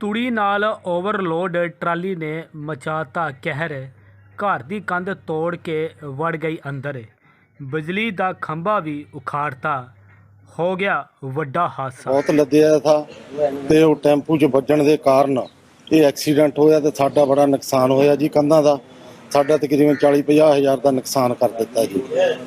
ਤੂੜੀ ਨਾਲ overload trolley ਨੇ ਮਚਾਤਾ ਕਹਿਰ। ਘਰ ਦੀ ਕੰਧ ਤੋੜ ਕੇ ਵੜ ਗਈ ਅੰਦਰ। ਬਿਜਲੀ ਦਾ ਖੰਭਾ ਵੀ ਉਖਾੜਤਾ। ਹੋ ਗਿਆ ਵੱਡਾ ਹਾਦਸਾ। ਬਹੁਤ ਲੱਦਿਆ ਥਾ ਤੇ ਉਹ ਟੈਂਪੂ 'ਚ ਵੱਜਣ ਦੇ ਕਾਰਨ ਇਹ ਐਕਸੀਡੈਂਟ ਹੋਇਆ ਤੇ ਸਾਡਾ ਬੜਾ ਨੁਕਸਾਨ ਹੋਇਆ ਜੀ ਕੰਧਾਂ ਦਾ। ਸਾਡਾ ਤਕਰੀਬਨ 40 50 ਹਜ਼ਾਰ ਦਾ ਨੁਕਸਾਨ ਕਰ ਦਿੱਤਾ ਜੀ।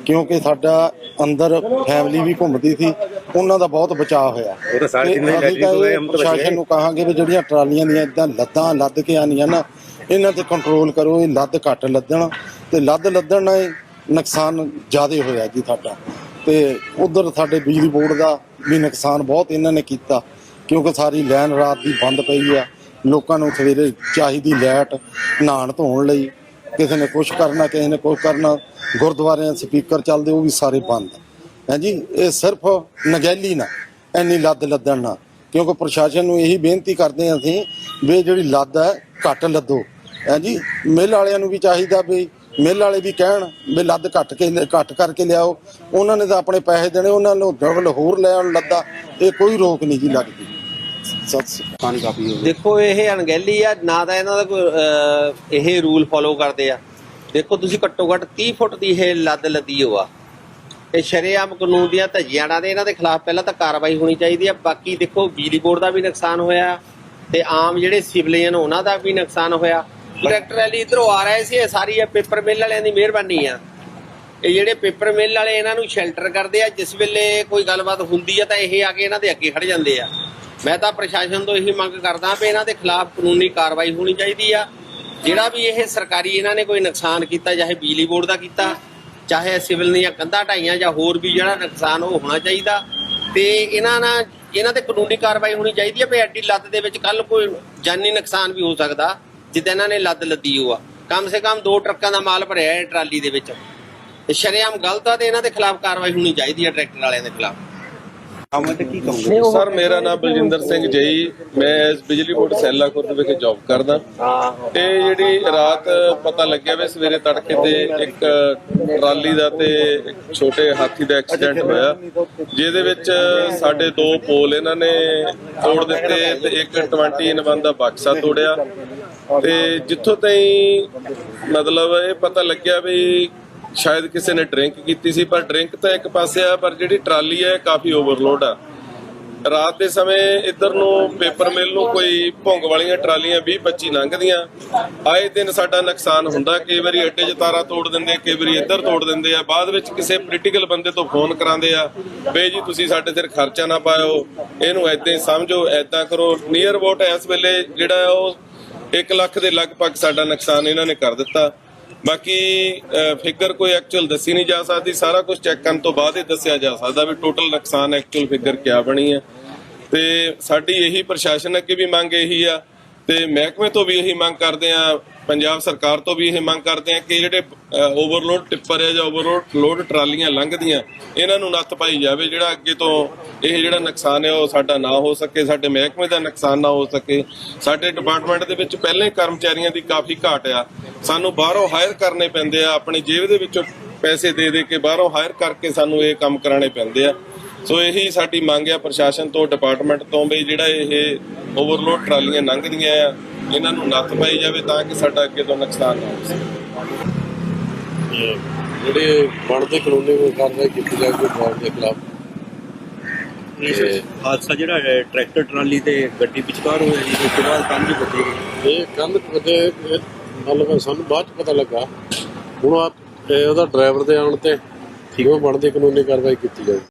ਕਿਉਂਕਿ ਸਾਡਾ ਅੰਦਰ ਫੈਮਿਲੀ ਵੀ ਘੁੰਮਦੀ ਸੀ ਉਹਨਾਂ ਦਾ ਬਹੁਤ ਬਚਾਅ ਹੋਇਆ। ਉਹ ਤਾਂ ਸਾਰੇ ਲੈਟਰੀ ਤਾਂ ਹੋਏ ਇਹ ਹਮ ਤਾਂ ਪ੍ਰਸ਼ਾਸਨ ਨੂੰ ਕਹਾਂਗੇ ਵੀ ਜਿਹੜੀਆਂ ਟਰਾਲੀਆਂ ਦੀਆਂ ਇਦਾਂ ਲੱਦਾਂ ਲੱਦ ਕੇ ਆਉਂਦੀਆਂ ਨਾ ਇਹਨਾਂ ਤੇ ਕੰਟਰੋਲ ਕਰੋ ਇਹ ਲੱਦ ਘੱਟ ਲੱਦਣ। ਤੇ ਲੱਦ ਲੱਦਣ ਨਾਲ ਨੁਕਸਾਨ ਜ਼ਿਆਦਾ ਹੋਇਆ ਜੀ ਸਾਡਾ। ਤੇ ਉਧਰ ਸਾਡੇ ਬਿਜਲੀ ਬੋਰਡ ਦਾ ਵੀ ਨੁਕਸਾਨ ਬਹੁਤ ਇਹਨਾਂ ਨੇ ਕੀਤਾ ਕਿਉਂਕਿ ਸਾਰੀ ਲਾਈਨ ਰਾਤ ਦੀ ਬੰਦ ਪਈ ਆ। ਲੋਕਾਂ ਨੂੰ ਸਵੇਰੇ ਚਾਹੀਦੀ ਲਾਈਟ ਨਹਾਉਣ ਧੋਣ ਲਈ। ਕਿਸੇ ਨੇ ਕੁਝ ਕਰਨਾ, ਕਿਸੇ ਨੇ ਕੁਝ ਕਰਨਾ, ਗੁਰਦੁਆਰਿਆਂ ਸਪੀਕਰ ਚੱਲਦੇ, ਉਹ ਵੀ ਸਾਰੇ ਬੰਦ ਹਾਂਜੀ ਇਹ ਸਿਰਫ ਨਗੈਲੀ ਨਾ, ਇੰਨੀ ਲੱਦ ਲੱਦਣ ਨਾ। ਕਿਉਂਕਿ ਪ੍ਰਸ਼ਾਸਨ ਨੂੰ ਇਹੀ ਬੇਨਤੀ ਕਰਦੇ ਹਾਂ ਅਸੀਂ ਵੀ ਇਹ ਜਿਹੜੀ ਲੱਦ ਹੈ, ਘੱਟ ਲੱਦੋ। ਹਾਂਜੀ ਮਿੱਲ ਵਾਲਿਆਂ ਨੂੰ ਵੀ ਚਾਹੀਦਾ ਵੀ ਮਿੱਲ ਵਾਲੇ ਵੀ ਕਹਿਣ ਵੀ ਲੱਦ ਘੱਟ ਕੇ ਘੱਟ ਕਰਕੇ ਲਿਆਓ। ਉਹਨਾਂ ਨੇ ਤਾਂ ਆਪਣੇ ਪੈਸੇ ਦੇਣੇ, ਉਹਨਾਂ ਨੂੰ ਡਬਲ ਹੋਰ ਲੈਣ ਲੱਦਾ, ਇਹ ਕੋਈ ਰੋਕ ਨਹੀਂ ਜੀ ਲੱਗਦੀ। ਸਤਿ ਪਾਣੀ ਕਾਫੀ ਹੋ ਗਿਆ। ਦੇਖੋ ਇਹ ਅਣਗਹਿਲੀ ਆ ਨਾ ਤਾਂ ਇਹਨਾਂ ਦਾ ਕੋਈ ਅਹ, ਇਹ ਰੂਲ ਫੋਲੋ ਕਰਦੇ ਆ। ਦੇਖੋ ਤੁਸੀਂ ਘੱਟੋ ਘੱਟ 30 ਫੁੱਟ ਦੀ ਇਹ ਲੱਦ ਲੱਦੀ ਹੋ ਇਹ ਸ਼ਰੇਆਮ ਕਾਨੂੰਨ ਦੀਆਂ ਧੱਜੀਆਂ ਨਾਲ ਇਹਨਾਂ ਦੇ ਖਿਲਾਫ ਪਹਿਲਾਂ ਤਾਂ ਕਾਰਵਾਈ ਹੋਣੀ ਚਾਹੀਦੀ ਆ। ਬਾਕੀ ਦੇਖੋ ਬਿਜਲੀ ਬੋਰਡ ਦਾ ਵੀ ਨੁਕਸਾਨ ਹੋਇਆ ਤੇ ਆਮ ਜਿਹੜੇ ਸਿਵਲੀਅਨ ਉਹਨਾਂ ਦਾ ਵੀ ਨੁਕਸਾਨ ਹੋਇਆ। ਟਰੈਕਟਰ ਵਾਲੀ ਇਧਰੋਂ ਆ ਰਹੇ ਸੀ ਇਹ ਸਾਰੀ ਇਹ ਪੇਪਰ ਮਿਲ ਵਾਲਿਆਂ ਦੀ ਮਿਹਰਬਾਨੀ ਆ। ਇਹ ਜਿਹੜੇ ਪੇਪਰ ਮਿਲ ਵਾਲੇ ਇਹਨਾਂ ਨੂੰ ਸ਼ੈਲਟਰ ਕਰਦੇ ਆ ਜਿਸ ਵੇਲੇ ਕੋਈ ਗੱਲਬਾਤ ਹੁੰਦੀ ਆ ਤਾਂ ਇਹ ਆ ਕੇ ਇਹਨਾਂ ਦੇ ਅੱਗੇ ਖੜ ਜਾਂਦੇ ਆ। ਮੈਂ ਤਾਂ ਪ੍ਰਸ਼ਾਸਨ ਤੋਂ ਇਹੀ ਮੰਗ ਕਰਦਾ ਵੀ ਇਹਨਾਂ ਦੇ ਖਿਲਾਫ ਕਾਨੂੰਨੀ ਕਾਰਵਾਈ ਹੋਣੀ ਚਾਹੀਦੀ ਆ। ਜਿਹੜਾ ਵੀ ਇਹ ਸਰਕਾਰੀ ਇਹਨਾਂ ਨੇ ਕੋਈ ਨੁਕਸਾਨ ਕੀਤਾ, ਚਾਹੇ ਬਿਜਲੀ ਬੋਰਡ ਦਾ ਕੀਤਾ, ਚਾਹੇ ਸਿਵਲ ਦੀਆਂ ਕੰਧਾਂ ਢਾਈਆਂ ਜਾਂ ਹੋਰ ਵੀ ਜਿਹੜਾ ਨੁਕਸਾਨ ਉਹ ਹੋਣਾ ਚਾਹੀਦਾ। ਤੇ ਇਹਨਾਂ ਨਾਲ ਇਹਨਾਂ ਤੇ ਕਾਨੂੰਨੀ ਕਾਰਵਾਈ ਹੋਣੀ ਚਾਹੀਦੀ ਹੈ ਵੀ ਐਡੀ ਲੱਤ ਦੇ ਵਿੱਚ ਕੱਲ ਕੋਈ ਜਾਨੀ ਨੁਕਸਾਨ ਵੀ ਹੋ ਸਕਦਾ, ਜਿੱਦਾਂ ਇਹਨਾਂ ਨੇ ਲੱਦ ਲੱਦੀ ਹੋ ਆ। ਕਮ ਸੇ ਕਮ ਦੋ ਟਰੱਕਾਂ ਦਾ ਮਾਲ ਭਰਿਆ ਹੈ ਟਰਾਲੀ ਦੇ ਵਿੱਚ। ਤੇ ਸ਼ਰੇਆਮ ਗਲਤ ਆ ਤੇ ਇਹਨਾਂ ਦੇ ਖਿਲਾਫ ਕਾਰਵਾਈ ਹੋਣੀ ਚਾਹੀਦੀ ਹੈ ਟਰੈਕਟਰ ਵਾਲਿਆਂ ਦੇ ਖਿਲਾਫ। ਸਰ ਮੇਰਾ ਨਾਮ ਬਲਜਿੰਦਰ ਸਿੰਘ ਜਈ ਮੈਂ ਇਸ ਬਿਜਲੀ ਬੋਰਡ ਸੈਲਾ ਖੁਰਦ ਵਿਖੇ ਜੌਬ ਕਰਦਾ। ਇਹ ਜਿਹੜੀ ਰਾਤ ਪਤਾ ਲੱਗਿਆ ਵੀ ਸਵੇਰੇ ਤੜਕੇ ਤੇ ਇੱਕ ਟਰਾਲੀ ਦਾ ਤੇ ਇੱਕ ਛੋਟੇ ਹਾਥੀ ਦਾ ਐਕਸੀਡੈਂਟ ਹੋਇਆ। ਜਿਹਦੇ ਵਿੱਚ ਸਾਡੇ ਦੋ ਪੋਲ ਇਹਨਾਂ ਨੇ ਤੋੜ ਦਿੱਤੇ ਤੇ ਇੱਕ 20 ਇਨ ਦਾ ਬਕਸਾ ਤੋੜਿਆ। ਤੇ ਜਿੱਥੋਂ ਤਾਈਂ ਮਤਲਬ ਇਹ ਪਤਾ ਲੱਗਿਆ ਵੀ ਸ਼ਾਇਦ ਕਿਸੇ ਨੇ ਡਰਿੰਕ ਕੀਤੀ ਸੀ, ਪਰ ਡਰਿੰਕ ਤਾਂ ਇੱਕ ਪਾਸੇ ਆ, ਪਰ ਜਿਹੜੀ ਟਰਾਲੀ ਹੈ, ਕਾਫੀ ਓਵਰਲੋਡ ਆ। ਰਾਤ ਦੇ ਸਮੇਂ ਇੱਧਰ ਨੂੰ ਪੇਪਰ ਮਿਲ ਨੂੰ ਕੋਈ ਭੁੰਗ ਵਾਲੀਆਂ ਟਰਾਲੀਆਂ 20 25 ਲੰਘਦੀਆਂ। ਆਏ ਦਿਨ ਸਾਡਾ ਨੁਕਸਾਨ ਹੁੰਦਾ, ਕਈ ਵਾਰੀ ਅੱਡੇ 'ਚ ਤਾਰਾ ਤੋੜ ਦਿੰਦੇ, ਕਈ ਵਾਰੀ ਇੱਧਰ ਤੋੜ ਦਿੰਦੇ ਆ। ਬਾਅਦ ਵਿੱਚ ਕਿਸੇ ਪੋਲੀਟੀਕਲ ਬੰਦੇ ਤੋਂ ਫੋਨ ਕਰਾਉਂਦੇ ਆ, ਬਈ ਜੀ, ਤੁਸੀਂ ਸਾਡੇ ਸਿਰ ਖਰਚਾ ਨਾ ਪਾਇਓ। ਇਹਨੂੰ ਐਦਾਂ ਹੀ ਸਮਝੋ ਐਦਾਂ ਕਰੋ। ਨੀਅਰ ਅਬਾਊਟ ਇਸ ਵੇਲੇ ਜਿਹੜਾ ਉਹ 1 ਲੱਖ ਦੇ ਲਗਭਗ ਸਾਡਾ ਨੁਕਸਾਨ ਇਹਨਾਂ ਨੇ ਕਰ ਦਿੱਤਾ। ਬਾਕੀ ਫਿਗਰ ਕੋਈ ਐਕਚੁਅਲ ਦੱਸੀ ਨਹੀਂ ਜਾ ਸਕਦੀ। ਸਾਰਾ ਕੁਝ ਚੈੱਕ ਕਰਨ ਤੋਂ ਬਾਅਦ ਹੀ ਦੱਸਿਆ ਜਾ ਸਕਦਾ ਵੀ ਟੋਟਲ ਨੁਕਸਾਨ ਐਕਚੁਅਲ ਫਿਗਰ ਕਿਆ ਬਣੀ ਹੈ। ਤੇ ਸਾਡੀ ਇਹੀ ਪ੍ਰਸ਼ਾਸਨ ਅੱਗੇ ਵੀ ਮੰਗ ਇਹੀ ਆ ਤੇ ਮਹਿਕਮੇ ਤੋਂ ਵੀ ਇਹੀ ਮੰਗ ਕਰਦੇ ਆ, ਪੰਜਾਬ ਸਰਕਾਰ ਤੋਂ ਵੀ ਇਹ ਮੰਗ ਕਰਦੇ ਆ ਕਿ ਜਿਹੜੇ ਓਵਰਲੋਡ ਟਿੱਪਰ ਹੈ ਜਾਂ ਓਵਰਲੋਡ ਲੋਡ ਟਰਾਲੀਆਂ ਲੰਘਦੀਆਂ, ਇਹਨਾਂ ਨੂੰ ਨੱਥ ਪਾਈ ਜਾਵੇ, ਜਿਹੜਾ ਅੱਗੇ ਤੋਂ ਇਹ ਜਿਹੜਾ ਨੁਕਸਾਨ ਹੈ ਉਹ ਸਾਡਾ ਨਾ ਹੋ ਸਕੇ, ਸਾਡੇ ਮਹਿਕਮੇ ਦਾ ਨੁਕਸਾਨ ਨਾ ਹੋ ਸਕੇ। ਸਾਡੇ ਡਿਪਾਰਟਮੈਂਟ ਦੇ ਵਿੱਚ ਪਹਿਲੇ ਹੀ ਕਰਮਚਾਰੀਆਂ ਦੀ ਕਾਫੀ ਘਾਟ ਆ। ਸਾਨੂੰ ਬਾਹਰੋਂ ਹਾਇਰ ਕਰਨੇ ਪੈਂਦੇ ਆ ਆਪਣੀ ਜੇਬ ਦੇ ਵਿੱਚੋਂ ਪੈਸੇ ਦੇ ਦੇ ਕੇ ਬਾਹਰੋਂ ਹਾਇਰ ਕਰਕੇ ਸਾਨੂੰ ਇਹ ਕੰਮ ਕਰਾਣੇ ਪੈਂਦੇ ਆ। ਸੋ ਇਹੀ ਸਾਡੀ ਮੰਗ ਆ ਪ੍ਰਸ਼ਾਸਨ ਤੋਂ ਡਿਪਾਰਟਮੈਂਟ ਤੋਂ ਵੀ ਜਿਹੜਾ ਇਹ ਓਵਰਲੋਡ ਟਰਾਲੀਆਂ ਲੰਘਦੀਆਂ ਆ ਇਹਨਾਂ ਨੂੰ ਨੱਥ ਪਾਈ ਜਾਵੇ ਤਾਂ ਕਿ ਸਾਡਾ ਅੱਗੇ ਤੋਂ ਨੁਕਸਾਨ ਨਾ ਹੋ ਸਕੇ। ਜਿਹੜੇ ਬਣਦੇ ਕਾਨੂੰਨੀ ਕਾਰਵਾਈ ਕੀਤੀ ਜਾਵੇ ਬੋਰਡ ਦੇ ਖਿਲਾਫ? ਇਹ ਹਾਦਸਾ ਜਿਹੜਾ ਟਰੈਕਟਰ ਟਰਾਲੀ ਤੇ ਗੱਡੀ ਵਿਚਕਾਰ ਹੋਇਆ ਜੀ ਉਸ ਤੋਂ ਬਾਅਦ ਕੰਮ ਜੀ ਬੱਤੀ ਇਹ ਕੰਧ ਕਦੇ ਮਤਲਬ ਸਾਨੂੰ ਬਾਅਦ ਚ ਪਤਾ ਲੱਗਾ। ਹੁਣ ਆ ਉਹਦਾ ਡਰਾਈਵਰ ਦੇ ਆਉਣ ਤੇ ਠੀਕ ਉਹ ਬਣਦੀ ਕਾਨੂੰਨੀ ਕਾਰਵਾਈ ਕੀਤੀ ਜਾਵੇ